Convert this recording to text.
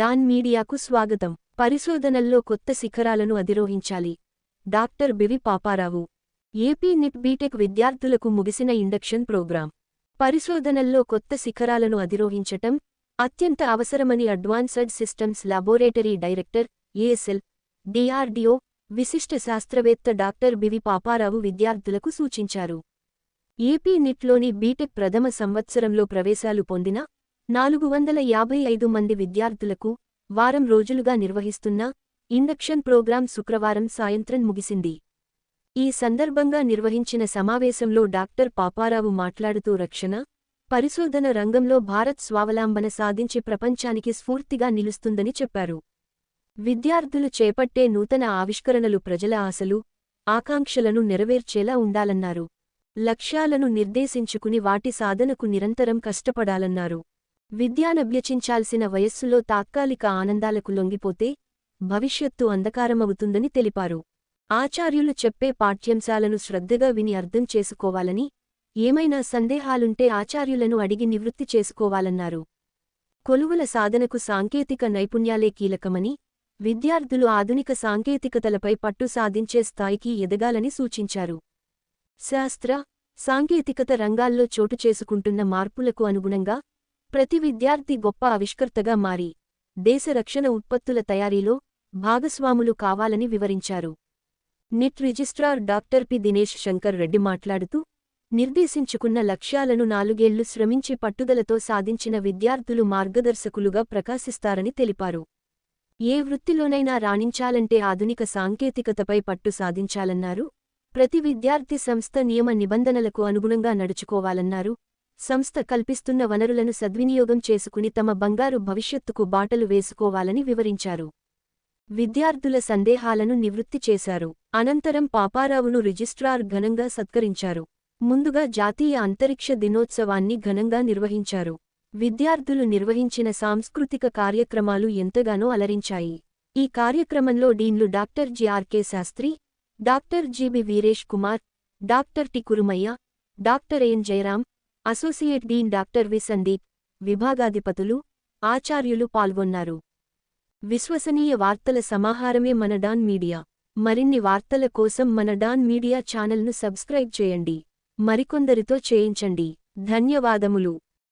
Don మీడియాకు స్వాగతం. పరిశోధనల్లో కొత్త శిఖరాలను అధిరోహించాలి. Doctor B V Paparao. AP NIT BTech విద్యార్థులకు ముగిసిన ఇండక్షన్ ప్రోగ్రాం. పరిశోధనల్లో కొత్త శిఖరాలను అధిరోహించటం అత్యంత అవసరమని advanced systems laboratory director ASL DRDO విశిష్ట శాస్త్రవేత్త డాక్టర్ బివి పాపారావు విద్యార్థులకు సూచించారు. ఏపీ నిట్లోని బీటెక్ ప్రథమ సంవత్సరంలో ప్రవేశాలు పొందిన నాలుగు వందల యాభై ఐదు మంది విద్యార్థులకు వారం రోజులుగా నిర్వహిస్తున్న ఇండక్షన్ ప్రోగ్రాం శుక్రవారం సాయంత్రం ముగిసింది. ఈ సందర్భంగా నిర్వహించిన సమావేశంలో డాక్టర్ పాపారావు మాట్లాడుతూ రక్షణ పరిశోధన రంగంలో భారత్ స్వావలంబన సాధించి ప్రపంచానికి స్ఫూర్తిగా నిలుస్తుందని చెప్పారు. విద్యార్థులు చేపట్టే నూతన ఆవిష్కరణలు ప్రజల ఆశలు ఆకాంక్షలను నెరవేర్చేలా ఉండాలన్నారు. లక్ష్యాలను నిర్దేశించుకుని వాటి సాధనకు నిరంతరం కష్టపడాలన్నారు. విద్యానభ్యచించాల్సిన వయస్సులో తాత్కాలిక ఆనందాలకు లొంగిపోతే భవిష్యత్తు అంధకారమవుతుందని తెలిపారు. ఆచార్యులు చెప్పే పాఠ్యాంశాలను శ్రద్ధగా విని అర్థం చేసుకోవాలని ఏమైనా సందేహాలుంటే ఆచార్యులను అడిగి నివృత్తి చేసుకోవాలన్నారు. కొలువుల సాధనకు సాంకేతిక నైపుణ్యాలే కీలకమని విద్యార్థులు ఆధునిక సాంకేతికతలపై పట్టు సాధించే స్థాయికి ఎదగాలని సూచించారు. శాస్త్ర సాంకేతికత రంగాల్లో చోటు చేసుకుంటున్న మార్పులకు అనుగుణంగా ప్రతి విద్యార్థి గొప్ప ఆవిష్కర్తగా మారి దేశ రక్షణ ఉత్పత్తుల తయారీలో భాగస్వాములు కావాలని వివరించారు. NIT registrar doctor P. Dinesh Shankar Reddy మాట్లాడుతూ నిర్దేశించుకున్న లక్ష్యాలను నాలుగేళ్ళు శ్రమించి పట్టుదలతో సాధించిన విద్యార్థులు మార్గదర్శకులుగా ప్రకాశిస్తారని తెలిపారు. ఏ వృత్తిలోనైనా రాణించాలంటే ఆధునిక సాంకేతికతపై పట్టు సాధించాలన్నారు ప్రతి విద్యార్థి సంస్థ నియమ నిబంధనలకు అనుగుణంగా నడుచుకోవాలన్నారు సంస్థ కల్పిస్తున్న వనరులను సద్వినియోగం చేసుకుని తమ బంగారు భవిష్యత్తుకు బాటలు వేసుకోవాలని వివరించారు. విద్యార్థుల సందేహాలను నివృత్తి చేశారు. అనంతరం పాపారావును రిజిస్ట్రార్ ఘనంగా సత్కరించారు. ముందుగా జాతీయ అంతరిక్ష దినోత్సవాన్ని ఘనంగా నిర్వహించారు. విద్యార్థులు నిర్వహించిన సాంస్కృతిక కార్యక్రమాలు ఎంతగానో అలరించాయి. ఈ కార్యక్రమంలో డీన్లు doctor GRK Sastri doctor GB Veeresh Kumar doctor T Kurumaiah doctor N Jayaram associate dean doctor V. Sandeep విభాగాధిపతులు ఆచార్యులు పాల్గొన్నారు. విశ్వసనీయ వార్తల సమాహారమే మన డాన్ మీడియా. మరిన్ని వార్తల కోసం మన డాన్ మీడియా ఛానల్ను సబ్స్క్రైబ్ చేయండి. మరికొందరితో చేయించండి. ధన్యవాదములు.